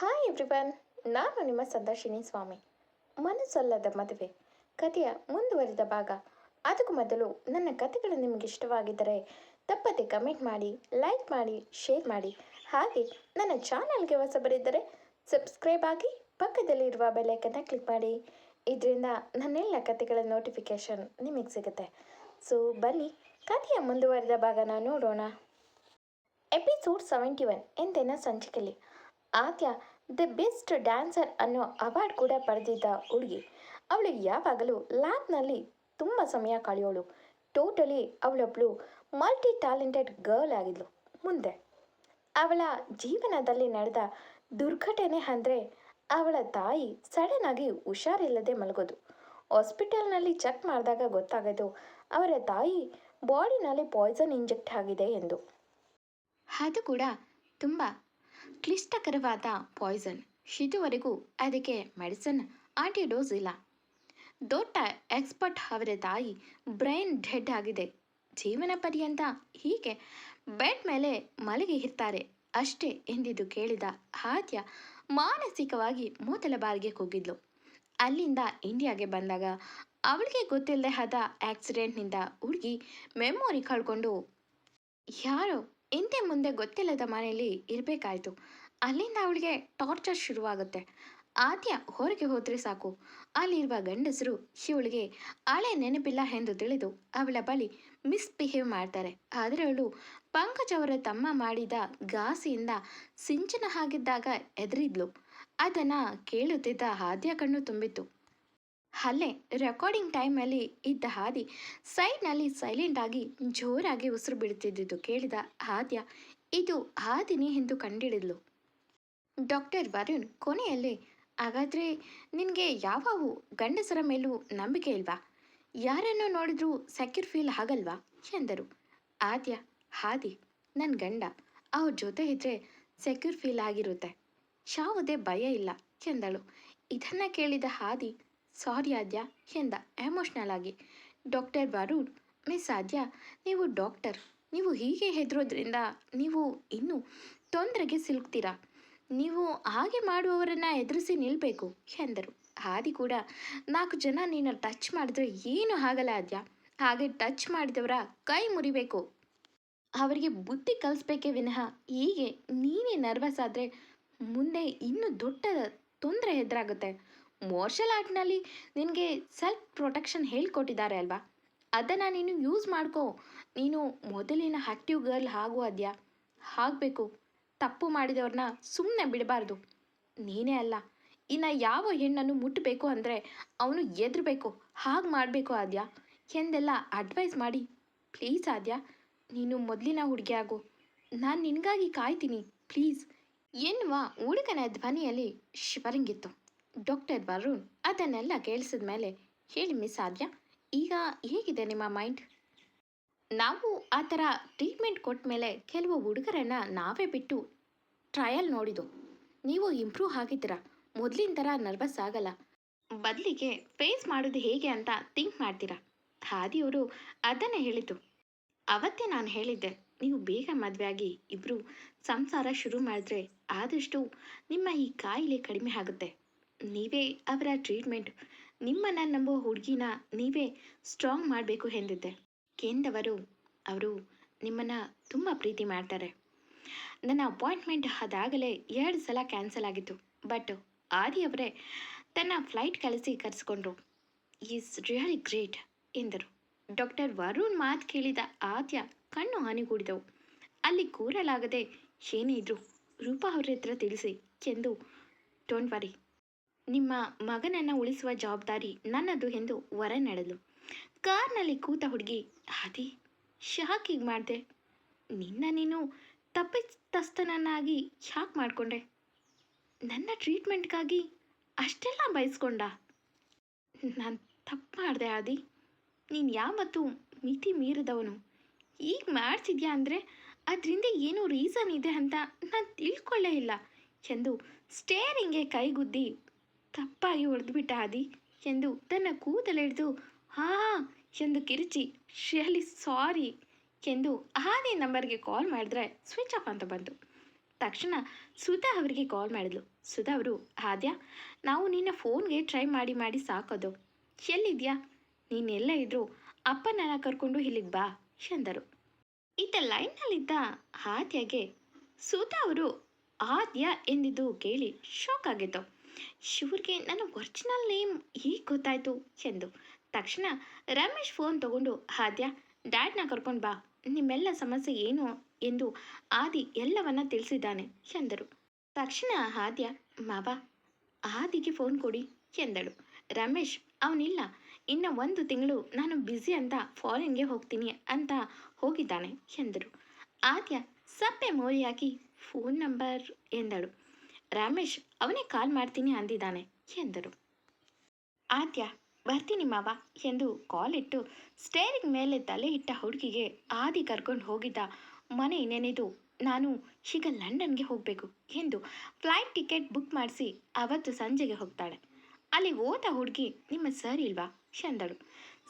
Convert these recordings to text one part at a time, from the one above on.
Hi everyone ನಾನು ನಿಮ್ಮ ಸಂದರ್ಶಿನಿ ಸ್ವಾಮಿ. ಮನಸ್ಸಲ್ಲದ ಮದುವೆ, ಕಥೆಯ ಮುಂದುವರಿದ ಭಾಗ. ಅದಕ್ಕೂ ಮೊದಲು ನನ್ನ ಕಥೆಗಳು ನಿಮಗೆ ಇಷ್ಟವಾಗಿದ್ದರೆ ತಪ್ಪದೆ ಕಮೆಂಟ್ ಮಾಡಿ ಲೈಕ್ ಮಾಡಿ ಶೇರ್ ಮಾಡಿ. ಹಾಗೆ ನನ್ನ ಚಾನಲ್ಗೆ ಹೊಸಬರಿದ್ದರೆ ಸಬ್ಸ್ಕ್ರೈಬ್ ಆಗಿ ಪಕ್ಕದಲ್ಲಿರುವ ಬೆಲ್ಲೈಕನ್ನ ಕ್ಲಿಕ್ ಮಾಡಿ. ಇದರಿಂದ ನನ್ನೆಲ್ಲ ಕಥೆಗಳ ನೋಟಿಫಿಕೇಷನ್ ನಿಮಗೆ ಸಿಗುತ್ತೆ. ಸೊ ಬನ್ನಿ, ಕಥೆಯ ಮುಂದುವರಿದ ಭಾಗನ ನೋಡೋಣ. ಎಪಿಸೋಡ್ ಸೆವೆಂಟಿ ಒನ್ ಎಂದಿನ ಸಂಚಿಕೆಯಲ್ಲಿ ಆದ್ಯ ದಿ ಬೆಸ್ಟ್ ಡ್ಯಾನ್ಸರ್ ಅನ್ನೋ ಅವಾರ್ಡ್ ಕೂಡ ಪಡೆದಿದ್ದ ಹುಡುಗಿ. ಅವಳು ಯಾವಾಗಲೂ ಲ್ಯಾಬ್ನಲ್ಲಿ ತುಂಬ ಸಮಯ ಕಳೆಯೋಳು. ಟೋಟಲಿ ಅವಳೊಬ್ಳು ಮಲ್ಟಿ ಟ್ಯಾಲೆಂಟೆಡ್ ಗರ್ಲ್ ಆಗಿದ್ಲು. ಮುಂದೆ ಅವಳ ಜೀವನದಲ್ಲಿ ನಡೆದ ದುರ್ಘಟನೆ ಅಂದರೆ ಅವಳ ತಾಯಿ ಸಡನ್ ಆಗಿ ಹುಷಾರಿಲ್ಲದೆ ಮಲಗೋದು. ಹಾಸ್ಪಿಟಲ್ನಲ್ಲಿ ಚೆಕ್ ಮಾಡಿದಾಗ ಗೊತ್ತಾಗೋದು ಅವರ ತಾಯಿ ಬಾಡಿನಲ್ಲಿ ಪಾಯ್ಸನ್ ಇಂಜೆಕ್ಟ್ ಆಗಿದೆ ಎಂದು. ಅದು ಕೂಡ ತುಂಬ ಕ್ಲಿಷ್ಟಕರವಾದ ಪಾಯ್ಸನ್ ಇದುವರೆಗೂ ಅದಕ್ಕೆ ಮೆಡಿಸಿನ್ ಆಂಟಿಡೋಸ್ ಇಲ್ಲ. ದೊಡ್ಡ ಎಕ್ಸ್ಪರ್ಟ್ ಅವರ ತಾಯಿ ಬ್ರೈನ್ ಡೆಡ್ ಆಗಿದೆ. ಜೀವನ ಪರ್ಯಂತ ಹೀಗೆ ಬೆಡ್ ಮೇಲೆ ಮಲಗಿ ಇರ್ತಾರೆ ಅಷ್ಟೇ ಎಂದಿದ್ದು ಕೇಳಿದ ಆದ್ಯ ಮಾನಸಿಕವಾಗಿ ಮೊದಲ ಬಾರಿಗೆ ಕೂಗಿದ್ಲು. ಅಲ್ಲಿಂದ ಇಂಡಿಯಾಗೆ ಬಂದಾಗ ಅವಳಿಗೆ ಗೊತ್ತಿಲ್ಲದೆ ಆದ ಆಕ್ಸಿಡೆಂಟ್ನಿಂದ ಹುಡುಗಿ ಮೆಮೊರಿ ಕಳ್ಕೊಂಡು ಯಾರೋ ಹಿಂದೆ ಮುಂದೆ ಗೊತ್ತಿಲ್ಲದ ಮನೆಯಲ್ಲಿ ಇರಬೇಕಾಯ್ತು. ಅಲ್ಲಿಂದ ಅವಳಿಗೆ ಟಾರ್ಚರ್ ಶುರುವಾಗುತ್ತೆ. ಆದ್ಯ ಹೊರಗೆ ಹೋದರೆ ಸಾಕು. ಅಲ್ಲಿರುವ ಗಂಡಸರು ಶಿವಳಿಗೆ, ಹಳೆ ನೆನಪಿಲ್ಲ ಎಂದು ತಿಳಿದು ಅವಳ ಬಳಿ ಮಿಸ್ಬಿಹೇವ್ ಮಾಡ್ತಾರೆ. ಆದರೆ ಅವಳು ಪಂಕಜ್ ಅವರ ತಮ್ಮ ಮಾಡಿದ ಘಾಸಿಯಿಂದ ಸಿಂಚನ ಹಾಗಿದ್ದಾಗ ಎದುರಿದ್ಲು ಅದನ್ನು ಕೇಳುತ್ತಿದ್ದ ಆದ್ಯ ಕಣ್ಣು ತುಂಬಿತ್ತು. ಅಲ್ಲೇ ರೆಕಾರ್ಡಿಂಗ್ ಟೈಮಲ್ಲಿ ಇದ್ದ ಹಾದಿ ಸೈಡ್ನಲ್ಲಿ ಸೈಲೆಂಟ್ ಆಗಿ ಜೋರಾಗಿ ಉಸಿರು ಬಿಡುತ್ತಿದ್ದುದು ಕೇಳಿದ ಆದ್ಯ ಇದು ಹಾದಿನಿ ಎಂದು ಕಂಡಿಡಿದ್ಲು. ಡಾಕ್ಟರ್ ವರುಣ್ ಕೊನೆಯಲ್ಲಿ, ಹಾಗಾದರೆ ನಿನಗೆ ಯಾವ ಗಂಡಸರ ಮೇಲೂ ನಂಬಿಕೆ ಇಲ್ವಾ? ಯಾರನ್ನು ನೋಡಿದ್ರೂ ಸೆಕ್ಯೂರ್ ಫೀಲ್ ಆಗಲ್ವಾ? ಎಂದರು. ಆದ್ಯ ಹಾದಿ ನನ್ನ ಗಂಡ, ಅವ್ರ ಜೊತೆ ಇದ್ರೆ ಸೆಕ್ಯೂರ್ ಫೀಲ್ ಆಗಿರುತ್ತೆ. ಯಾವುದೇ ಭಯ ಇಲ್ಲ. ಎಂದಳು. ಇದನ್ನು ಕೇಳಿದ ಹಾದಿ ಸಾರಿ ಆದ್ಯಾ? ಎಂದ ಎಮೋಷ್ನಲ್ ಆಗಿ. Doctor Varun miss Adya? ನೀವು ಡಾಕ್ಟರ್. ನೀವು ಹೀಗೆ ಹೆದರೋದ್ರಿಂದ ನೀವು ಇನ್ನೂ ತೊಂದರೆಗೆ ಸಿಲುಕ್ತೀರಾ? ನೀವು ಹಾಗೆ ಮಾಡುವವರನ್ನು ಎದುರಿಸಿ ನಿಲ್ಲಬೇಕು ಎಂದರು. ಹಾದಿ ಕೂಡ, ನಾಲ್ಕು ಜನ ನೀನು ಟಚ್ ಮಾಡಿದ್ರೆ ಏನು ಆಗಲ್ಲ ಆದ್ಯ? ಹಾಗೆ ಟಚ್ ಮಾಡಿದವರ ಕೈ ಮುರಿಬೇಕು. ಅವರಿಗೆ ಬುದ್ಧಿ ಕಲಿಸ್ಬೇಕೇ ವಿನಃ. ಹೀಗೆ ನೀನೇ ನರ್ವಸ್ ಆದರೆ ಮುಂದೆ ಇನ್ನೂ ದೊಡ್ಡ ತೊಂದರೆ ಎದುರಾಗುತ್ತೆ. ಮಾರ್ಷಲ್ ಆರ್ಟ್ನಲ್ಲಿ ನಿನಗೆ ಸೆಲ್ಫ್ ಪ್ರೊಟೆಕ್ಷನ್ ಹೇಳ್ಕೊಟ್ಟಿದ್ದಾರೆ ಅಲ್ವಾ? ಅದನ್ನು ನೀನು ಯೂಸ್ ಮಾಡ್ಕೋ. ನೀನು ಮೊದಲಿನ ಆ್ಯಕ್ಟಿವ್ ಗರ್ಲ್ ಹಾಗೂ ಅದ್ಯಾ. ಆಗಬೇಕು. ತಪ್ಪು ಮಾಡಿದವ್ರನ್ನ ಸುಮ್ಮನೆ ಬಿಡಬಾರ್ದು. ನೀನೇ ಅಲ್ಲ. ಇನ್ನು ಯಾವ ಹೆಣ್ಣನ್ನು ಮುಟ್ಟಬೇಕು ಅಂದರೆ ಅವನು ಎದ್ರಬೇಕು ಹಾಗೆ ಮಾಡಬೇಕು ಆದ್ಯಾ. ಎಂದೆಲ್ಲ ಅಡ್ವೈಸ್ ಮಾಡಿ. ಪ್ಲೀಸ್ ಆದ್ಯಾ, ನೀನು ಮೊದಲಿನ ಹುಡುಗಿ ಆಗು. ನಾನು ನಿನಗಾಗಿ ಕಾಯ್ತೀನಿ. ಪ್ಲೀಸ್ ಎನ್ನುವ ಹುಡುಗನ ಧ್ವನಿಯಲ್ಲಿ ಶಿವರಿಂಗಿತ್ತು ಡಾಕ್ಟರ್ ವರುಣ್ ಅದನ್ನೆಲ್ಲ ಕೇಳಿಸಿದ ಮೇಲೆ, ಹೇಳಿ ಮಿಸ್ ಆದ್ಯ? ಈಗ ಹೇಗಿದೆ ನಿಮ್ಮ ಮೈಂಡ್? ನಾವು ಆ ಥರ ಟ್ರೀಟ್ಮೆಂಟ್ ಕೊಟ್ಟ ಮೇಲೆ ಕೆಲವು ಹುಡುಗರನ್ನು ನಾವೇ ಬಿಟ್ಟು ಟ್ರಯಲ್ ನೋಡಿದ್ದು. ನೀವು ಇಂಪ್ರೂವ್ ಆಗಿದ್ದೀರಾ? ಮೊದಲಿನ ಥರ ನರ್ವಸ್ ಆಗಲ್ಲ. ಬದಲಿಗೆ ಫೇಸ್ ಮಾಡೋದು ಹೇಗೆ ಅಂತ ಥಿಂಕ್ ಮಾಡ್ತೀರಾ? ಹಾದಿಯವರು ಅದನ್ನೇ ಹೇಳಿದ್ದು. ಅವತ್ತೇ ನಾನು ಹೇಳಿದ್ದೆ, ನೀವು ಬೇಗ ಮದುವೆಯಾಗಿ ಇಬ್ಬರು ಸಂಸಾರ ಶುರು ಮಾಡಿದ್ರೆ ಆದಷ್ಟು ನಿಮ್ಮ ಈ ಕಾಯಿಲೆ ಕಡಿಮೆ ಆಗುತ್ತೆ. ನೀವೇ ಅವರ ಟ್ರೀಟ್ಮೆಂಟ್ ನಿಮ್ಮನ್ನು ನಂಬೋ ಹುಡುಗಿನ ನೀವೇ ಸ್ಟ್ರಾಂಗ್ ಮಾಡಬೇಕು ಎಂದಿದ್ದೆ. ಕೇಂದವರು ಅವರು ನಿಮ್ಮನ್ನು ತುಂಬ ಪ್ರೀತಿ ಮಾಡ್ತಾರೆ. ನನ್ನ ಅಪಾಯಿಂಟ್ಮೆಂಟ್ ಅದಾಗಲೇ ಎರಡು ಸಲ ಕ್ಯಾನ್ಸಲ್ ಆಗಿತ್ತು. ಬಟ್ ಆದಿಯವರೇ ತನ್ನ ಫ್ಲೈಟ್ ಕಳಿಸಿ ಕರೆಸ್ಕೊಂಡ್ರು. ಈಸ್ ರಿಯಲಿ ಗ್ರೇಟ್ ಎಂದರು. ಡಾಕ್ಟರ್ ವರುಣ್ ಮಾತು ಕೇಳಿದ ಆದ್ಯ ಕಣ್ಣು ಹಾನಿಗೂಡಿದವು ಅಲ್ಲಿ ಕೂರಲಾಗದೆ ಏನೇ ಇದ್ರು ರೂಪಾ ಅವ್ರ ಹತ್ರ ತಿಳಿಸಿ ಎಂದು ಡೋಂಟ್ ವರಿ ನಿಮ್ಮ ಮಗನನ್ನು ಉಳಿಸುವ ಜವಾಬ್ದಾರಿ ನನ್ನದು ಎಂದು ವರ ನಡೆದು ಕಾರ್ನಲ್ಲಿ ಕೂತ ಹುಡುಗಿ ಅದೇ ಶಾಕಿಗೆ ಮಾಡಿದೆ. ನಿನ್ನ ನೀನು ತಪ್ಪಿತಸ್ಥನನ್ನಾಗಿ ಶಾಕ್ ಮಾಡಿಕೊಂಡೆ. ನನ್ನ ಟ್ರೀಟ್ಮೆಂಟ್ಗಾಗಿ ಅಷ್ಟೆಲ್ಲ ಬಯಸ್ಕೊಂಡ. ನಾನು ತಪ್ಪು ಮಾಡಿದೆ ಆದಿ. ನೀನು ಯಾವತ್ತೂ ಮಿತಿ ಮೀರಿದವನು. ಈಗ ಮಾಡ್ತಿದ್ಯಾ ಅಂದರೆ ಅದರಿಂದ ಏನು ರೀಸನ್ ಇದೆ ಅಂತ ನಾನು ತಿಳ್ಕೊಳ್ಳೇ ಇಲ್ಲ ಎಂದು ಸ್ಟೇರಿಂಗ್ಗೆ ಕೈಗುದ್ದಿ ತಪ್ಪಾಗಿ ಹೊಡೆದುಬಿಟ್ಟ ಆದಿ. ಎಂದು ತನ್ನ ಕೂದಲೆಳೆದು ಹಾ ಎಂದು ಕಿರಿಚಿ ಶಿಯಲಿ ಸಾರಿ, ಎಂದು ಆದಿ ನಂಬರ್ಗೆ ಕಾಲ್ ಮಾಡಿದ್ರೆ ಸ್ವಿಚ್ ಆಫ್ ಅಂತ ಬಂತು. ತಕ್ಷಣ ಸುಧಾ ಅವರಿಗೆ ಕಾಲ್ ಮಾಡಿದ್ಲು. ಸುಧಾ ಅವರು, ಆದ್ಯ, ನಾವು ನಿನ್ನ ಫೋನ್ಗೆ ಟ್ರೈ ಮಾಡಿ ಮಾಡಿ ಸಾಕೋದು. ಎಲ್ಲಿದ್ಯಾ? ನೀನೆಲ್ಲ ಇದ್ರು ಅಪ್ಪನನ್ನ ಕರ್ಕೊಂಡು ಇಲ್ಲಿಗೆ ಬಾ, ಎಂದರು. ಈತ ಲೈನ್ನಲ್ಲಿದ್ದ ಆದ್ಯಗೆ ಸುಧಾ ಅವರು, ಆದ್ಯ, ಎಂದಿದ್ದು ಕೇಳಿ ಶಾಕ್ ಆಗಿತ್ತು. ಶಿವ್ರಿಗೆ ನನ್ನ ಒರಿಜಿನಲ್ ನೇಮ್ ಹೀಗೆ ಗೊತ್ತಾಯ್ತು ಎಂದು. ತಕ್ಷಣ ರಮೇಶ್ ಫೋನ್ ತಗೊಂಡು, ಆದ್ಯ ಡ್ಯಾಡ್ನ ಕರ್ಕೊಂಡು ಬಾ. ನಿಮ್ಮೆಲ್ಲ ಸಮಸ್ಯೆ ಏನು? ಎಂದು ಆದಿ ಎಲ್ಲವನ್ನ ತಿಳಿಸಿದ್ದಾನೆ ಎಂದರು. ತಕ್ಷಣ ಆದ್ಯ, ಮಾವ, ಆದಿಗೆ ಫೋನ್ ಕೊಡಿ ಎಂದಳು. ರಮೇಶ್, ಅವನಿಲ್ಲ, ಇನ್ನು ಒಂದು ತಿಂಗಳು ನಾನು ಬ್ಯುಸಿ ಅಂತ ಫಾರಿನ್ಗೆ ಹೋಗ್ತೀನಿ ಅಂತ ಹೋಗಿದ್ದಾನೆ ಎಂದರು. ಆದ್ಯ, ಸಪ್ಪೆ ಮೋರಿ ಹಾಕಿ ಫೋನ್ ನಂಬರ್ ಎಂದಳು. ರಮೇಶ್, ಅವನೇ ಕಾಲ್ ಮಾಡ್ತೀನಿ ಅಂದಿದ್ದಾನೆ ಎಂದರು. ಆದ್ಯ, ಬರ್ತೀನಿ ಮಾವ ಎಂದು ಕಾಲ್ ಇಟ್ಟು ಸ್ಟೇರಿಂಗ್ ಮೇಲೆ ತಲೆ ಇಟ್ಟ ಹುಡುಗಿಗೆ ಆದಿ ಕರ್ಕೊಂಡು ಹೋಗಿದ್ದ ಮನೆ ನೆನೆದು, ನಾನು ಈಗ ಲಂಡನ್ಗೆ ಹೋಗಬೇಕು ಎಂದು ಫ್ಲೈಟ್ ಟಿಕೆಟ್ ಬುಕ್ ಮಾಡಿಸಿ ಅವತ್ತು ಸಂಜೆಗೆ ಹೋಗ್ತಾಳೆ. ಅಲ್ಲಿ ಹೋದ ಹುಡುಗಿ, ನಿಮ್ಮ ಸರ್ ಇಲ್ವಾ? ಎಂದಳು.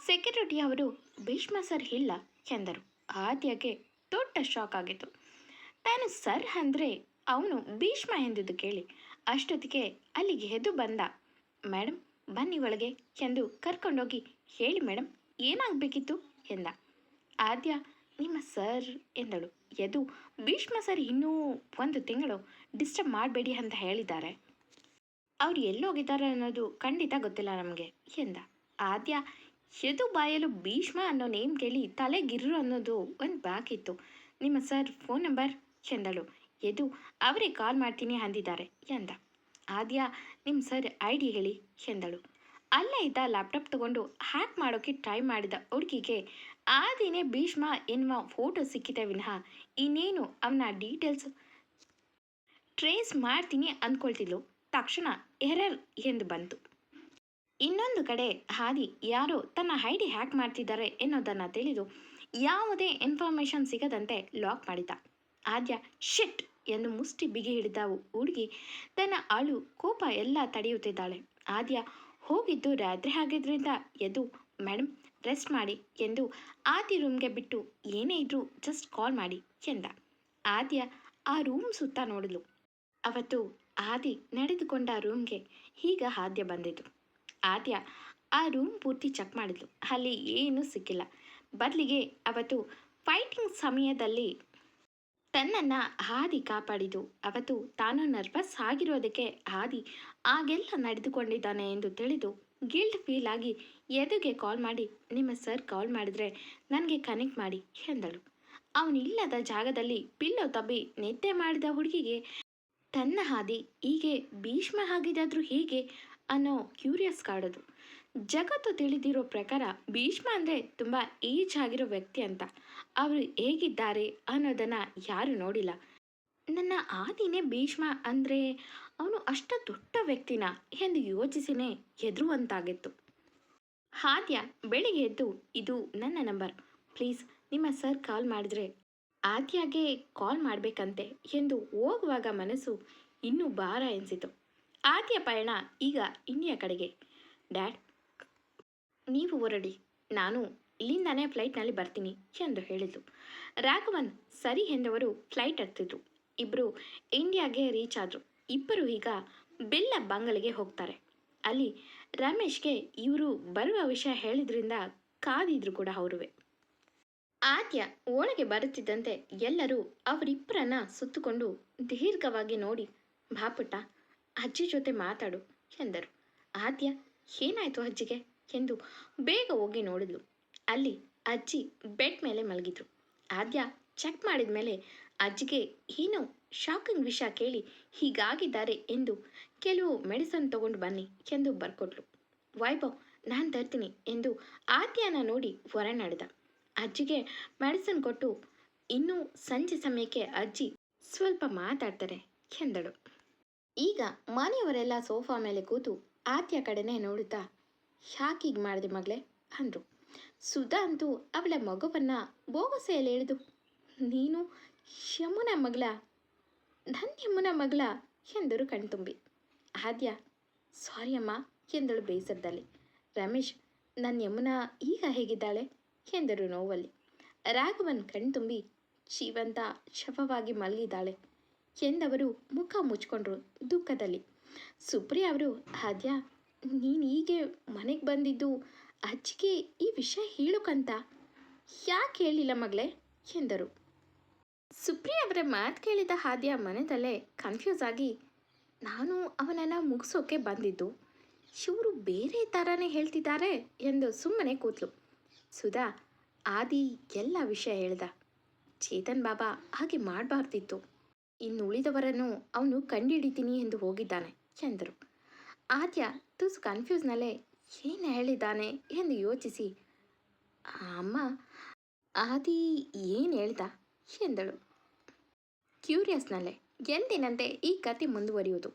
ಸೆಕ್ಯೂರಿಟಿ ಅವರು, ಭೀಷ್ಮ ಸರ್ ಇಲ್ಲ ಎಂದರು. ಆದ್ಯಗೆ ದೊಡ್ಡ ಶಾಕ್ ಆಗಿತ್ತು. ನಾನು ಸರ್ ಅಂದರೆ ಅವನು ಭೀಷ್ಮ ಎಂದಿದ್ದು ಕೇಳಿ. ಅಷ್ಟೊತ್ತಿಗೆ ಅಲ್ಲಿಗೆ ಎದ್ದು ಬಂದ. ಮೇಡಮ್ ಬನ್ನಿ ಒಳಗೆ ಎಂದು ಕರ್ಕೊಂಡೋಗಿ ಹೇಳಿ ಮೇಡಮ್ ಏನಾಗಬೇಕಿತ್ತು? ಎಂದ. ಆದ್ಯ ನಿಮ್ಮ ಸರ್, ಎಂದಳು. ಎದು ಭೀಷ್ಮ ಸರ್ ಇನ್ನೂ ಒಂದು ತಿಂಗಳು ಡಿಸ್ಟರ್ಬ್ ಮಾಡಬೇಡಿ ಅಂತ ಹೇಳಿದ್ದಾರೆ. ಅವ್ರು ಎಲ್ಲೋಗಿದ್ದಾರೆ ಅನ್ನೋದು ಖಂಡಿತ ಗೊತ್ತಿಲ್ಲ ನಮಗೆ, ಎಂದ. ಆದ್ಯ ಎದು ಬಾಯಲು ಭೀಷ್ಮ ಅನ್ನೋ ನೇಮ್ ಕೇಳಿ ತಲೆಗಿರ್ರು ಅನ್ನೋದು ಒಂದು ಬಾಕಿತ್ತು. ನಿಮ್ಮ ಸರ್ ಫೋನ್ ನಂಬರ್, ಎಂದಳು. ಎದು, ಅವರೇ ಕಾಲ್ ಮಾಡ್ತೀನಿ ಅಂದಿದ್ದಾರೆ ಎಂದ. ಆದ್ಯ ನಿಮ್ಮ ಸರ್ ಐ ಡಿ ಹೇಳಿ ಎಂದಳು. ಅಲ್ಲೇ ಇದ್ದ ಲ್ಯಾಪ್ಟಾಪ್ ತಗೊಂಡು ಹ್ಯಾಕ್ ಮಾಡೋಕ್ಕೆ ಟ್ರೈ ಮಾಡಿದ ಹುಡುಗಿಗೆ ಆ ದಿನೇ ಭೀಷ್ಮ ಎನ್ನುವ ಫೋಟೋ ಸಿಕ್ಕಿದೆ ವಿನಃ, ಇನ್ನೇನು ಅವನ ಡೀಟೇಲ್ಸ್ ಟ್ರೇಸ್ ಮಾಡ್ತೀನಿ ಅಂದ್ಕೊಳ್ತಿದ್ಲು ತಕ್ಷಣ ಎರರ್ ಎಂದು ಬಂತು. ಇನ್ನೊಂದು ಕಡೆ ಹಾದಿ ಯಾರೋ ತನ್ನ ಐ ಡಿ ಹ್ಯಾಕ್ ಮಾಡ್ತಿದ್ದಾರೆ ಎನ್ನುವುದನ್ನು ತಿಳಿದು, ಯಾವುದೇ ಇನ್ಫಾರ್ಮೇಷನ್ ಸಿಗದಂತೆ ಲಾಕ್ ಮಾಡಿದ ಆದ್ಯ, ಶಿಟ್! ಎಂದು ಮುಷ್ಟಿ ಬಿಗಿ ಹಿಡಿದವು ಹುಡುಗಿ ತನ್ನ ಅಳು ಕೋಪ ಎಲ್ಲ ತಡೆಯುತ್ತಿದ್ದಾಳೆ. ಆದ್ಯ, ಹೋಗಿದ್ದು ರಾತ್ರಿ ಆಗಿದ್ರಿಂದ ಎದು ಮೇಡಮ್ ರೆಸ್ಟ್ ಮಾಡಿ ಎಂದು ಆದಿ ರೂಮ್ಗೆ ಬಿಟ್ಟು, ಏನೇ ಇದ್ರೂ ಜಸ್ಟ್ ಕಾಲ್ ಮಾಡಿ ಎಂದ. ಆದ್ಯ ಆ ರೂಮ್ ಸುತ್ತ ನೋಡಿದ್ಲು ಅವತ್ತು ಆದಿ ನಡೆದುಕೊಂಡ ರೂಮ್ಗೆ ಈಗ ಆದ್ಯ ಬಂದಿತು ಆದ್ಯ ಆ ರೂಮ್ ಪೂರ್ತಿ ಚೆಕ್ ಮಾಡಿದ್ಲು. ಅಲ್ಲಿ ಏನೂ ಸಿಕ್ಕಿಲ್ಲ. ಬದಲಿಗೆ ಅವತ್ತು ಫೈಟಿಂಗ್ ಸಮಯದಲ್ಲಿ ತನ್ನನ್ನು ಹಾದಿ ಕಾಪಾಡಿದು ಅವತ್ತು ತಾನು ನರ್ವಸ್ ಆಗಿರೋದಕ್ಕೆ ಹಾದಿ ಆಗೆಲ್ಲ ನಡೆದುಕೊಂಡಿದ್ದಾನೆ ಎಂದು ತಿಳಿದು ಗಿಲ್ಟ್ ಫೀಲ್ ಆಗಿ ಎದುಗೆ ಕಾಲ್ ಮಾಡಿ, ನಿಮ್ಮ ಸರ್ ಕಾಲ್ ಮಾಡಿದ್ರೆ ನನಗೆ ಕನೆಕ್ಟ್ ಮಾಡಿ ಎಂದಳು. ಅವನಿಲ್ಲದ ಜಾಗದಲ್ಲಿ ಪಿಲ್ಲೋ ತಬ್ಬಿ ನಿದ್ದೆ ಮಾಡಿದ ಹುಡುಗಿಗೆ ತನ್ನ ಹಾದಿ ಹೀಗೆ ಭೀಷ್ಮ ಆಗಿದ್ದಾದ್ರೂ ಹೇಗೆ ಅನ್ನೋ ಕ್ಯೂರಿಯಸ್ ಕಾಡೋದು. ಜಗತ್ತು ತಿಳಿದಿರೋ ಪ್ರಕಾರ ಭೀಷ್ಮ ಅಂದರೆ ತುಂಬ ಏಜ್ ಆಗಿರೋ ವ್ಯಕ್ತಿ ಅಂತ. ಅವರು ಹೇಗಿದ್ದಾರೆ ಅನ್ನೋದನ್ನು ಯಾರು ನೋಡಿಲ್ಲ. ನನ್ನ ಆದಿನೇ ಭೀಷ್ಮ ಅಂದರೆ ಅವನು ಅಷ್ಟ ದೊಡ್ಡ ವ್ಯಕ್ತಿನ ಎಂದು ಯೋಚಿಸಿನೇ ಹೆದರುವಂತಾಗಿತ್ತು. ಆದ್ಯ ಬೆಳಿಗ್ಗೆ ಎದ್ದು, ಇದು ನನ್ನ ನಂಬರ್. ಪ್ಲೀಸ್, ನಿಮ್ಮ ಸರ್ ಕಾಲ್ ಮಾಡಿದ್ರೆ ಆದ್ಯಾಗೆ ಕಾಲ್ ಮಾಡಬೇಕಂತೆ ಎಂದು ಹೋಗುವಾಗ ಮನಸ್ಸು ಇನ್ನೂ ಭಾರ ಎನಿಸಿತು. ಆದ್ಯ ಪಯಣ ಈಗ ಇಂಡಿಯಾ ಕಡೆಗೆ. ಡ್ಯಾಡ್ ನೀವು ಹೊರಡಿ. ನಾನು ಇಲ್ಲಿಂದಾನೇ ಫ್ಲೈಟ್ನಲ್ಲಿ ಬರ್ತೀನಿ ಎಂದು ಹೇಳಿದರು ರಾಘವನ್ ಸರಿ ಎಂದವರು ಫ್ಲೈಟ್ ಹತ್ತಿದ್ರು ಇಬ್ಬರು ಇಂಡಿಯಾಗೆ ರೀಚ್ ಆದರು. ಇಬ್ಬರು ಈಗ ಬೆಲ್ಲ ಬಂಗಲೆಗೆ ಹೋಗ್ತಾರೆ. ಅಲ್ಲಿ ರಮೇಶ್ಗೆ ಇವರು ಬರುವ ವಿಷಯ ಹೇಳಿದ್ರಿಂದ ಕಾದಿದ್ರು ಕೂಡ ಅವರುವೆ. ಆದ್ಯ ಒಳಗೆ ಬರುತ್ತಿದ್ದಂತೆ ಎಲ್ಲರೂ ಅವರಿಬ್ಬರನ್ನ ಸುತ್ತುಕೊಂಡು ದೀರ್ಘವಾಗಿ ನೋಡಿ, ಬಾಪುಟ್ಟ, ಅಜ್ಜಿ ಜೊತೆ ಮಾತಾಡು ಎಂದರು. ಆದ್ಯ, ಏನಾಯ್ತು ಅಜ್ಜಿಗೆ? ಎಂದು ಬೇಗ ಹೋಗಿ ನೋಡಿದ್ಲು. ಅಲ್ಲಿ ಅಜ್ಜಿ ಬೆಡ್ ಮೇಲೆ ಮಲಗಿದ್ರು. ಆದ್ಯ ಚೆಕ್ ಮಾಡಿದ ಮೇಲೆ ಅಜ್ಜಿಗೆ ಏನೋ ಶಾಕಿಂಗ್ ವಿಷಯ ಕೇಳಿ ಹೀಗಾಗಿದ್ದಾರೆ ಎಂದು ಕೆಲವು ಮೆಡಿಸನ್ ತಗೊಂಡು ಬನ್ನಿ ಎಂದು ಬರ್ಕೊಟ್ಲು. ವೈಭವ್ ನಾನು ತರ್ತೀನಿ ಎಂದು ಆದ್ಯನ ನೋಡಿ ಹೊರ ನಡೆದ ಅಜ್ಜಿಗೆ ಮೆಡಿಸನ್ ಕೊಟ್ಟು ಇನ್ನೂ ಸಂಜೆ ಸಮಯಕ್ಕೆ ಅಜ್ಜಿ ಸ್ವಲ್ಪ ಮಾತಾಡ್ತಾರೆ ಎಂದಳು. ಈಗ ಮನೆಯವರೆಲ್ಲ ಸೋಫಾ ಮೇಲೆ ಕೂತು ಆದ್ಯ ಕಡೆನೇ ನೋಡುತ್ತಾ ಯಾಕೀಗ ಮಾಡಿದೆ ಮಗಳೇ? ಅಂದರು. ಸುಧಾ ಅಂತೂ ಅವಳ ಮಗುವನ್ನು ಬೋಗಸೆಯಲ್ಲಿ ಎಳೆದು, ನೀನು ಯಮುನ ಮಗಳ ನನ್ನ ಯಮುನ ಮಗಳ ಎಂದರು ಕಣ್ತುಂಬಿ. ಆದ್ಯ, ಸಾರಿ ಅಮ್ಮ ಎಂದಳು ಬೇಸರದಲ್ಲಿ. ರಮೇಶ್ ನನ್ನ ಯಮುನ ಈಗ ಹೇಗಿದ್ದಾಳೆ? ಎಂದರು ನೋವಲ್ಲಿ. ರಾಘವನ್ ಕಣ್ತುಂಬಿ ಜೀವಂತ, ಶವವಾಗಿ ಮಲಗಿದ್ದಾಳೆ ಎಂದವರು ಮುಖ ಮುಚ್ಕೊಂಡ್ರು ದುಃಖದಲ್ಲಿ. ಸುಪ್ರಿಯ ಅವರು, ಆದ್ಯ ನೀನು ಹೀಗೆ ಮನೆಗೆ ಬಂದಿದ್ದು ಅಜ್ಜಿಗೆ ಈ ವಿಷಯ ಹೇಳೋಕಂತ? ಯಾಕೆ ಹೇಳಿಲ್ಲ ಮಗಳೇ? ಎಂದರು. ಸುಪ್ರಿಯ ಅವರ ಮಾತು ಕೇಳಿದ ಹಾದಿಯ ಮನೆದಲ್ಲೇ ಕನ್ಫ್ಯೂಸ್ ಆಗಿ, ನಾನು ಅವನನ್ನು ಮುಗಿಸೋಕೆ ಬಂದಿದ್ದು. ಇವರು ಬೇರೆ ಥರನೇ ಹೇಳ್ತಿದ್ದಾರೆ ಎಂದು ಸುಮ್ಮನೆ ಕೂತ್ಲು. ಸುಧಾ ಆದಿ ಎಲ್ಲ ವಿಷಯ ಹೇಳ್ದ. ಚೇತನ್ ಬಾಬಾ ಹಾಗೆ ಮಾಡಬಾರ್ದಿತ್ತು. ಇನ್ನು ಉಳಿದವರನ್ನು ಅವನು ಕಂಡಿಡಿತೀನಿ ಎಂದು ಹೋಗಿದ್ದಾನೆ, ಎಂದರು. ಆದ್ಯ ತುಸು ಕನ್ಫ್ಯೂಸ್ನಲ್ಲೇ ಏನು ಹೇಳಿದ್ದಾನೆ ಎಂದು ಯೋಚಿಸಿ. ಅಮ್ಮ, ಆದಿ ಏನು ಹೇಳ್ದ ಎಂದಳು. ಕ್ಯೂರಿಯಸ್ನಲ್ಲೇ ಎಂದಿನಂತೆ ಈ ಕತೆ ಮುಂದುವರಿಯುವುದು.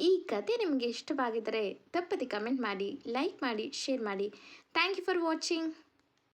ಈ ಕತೆ ನಿಮಗೆ ಇಷ್ಟವಾಗಿದ್ದರೆ ತಪ್ಪದೆ ಕಮೆಂಟ್ ಮಾಡಿ ಲೈಕ್ ಮಾಡಿ ಶೇರ್ ಮಾಡಿ. Thank you for watching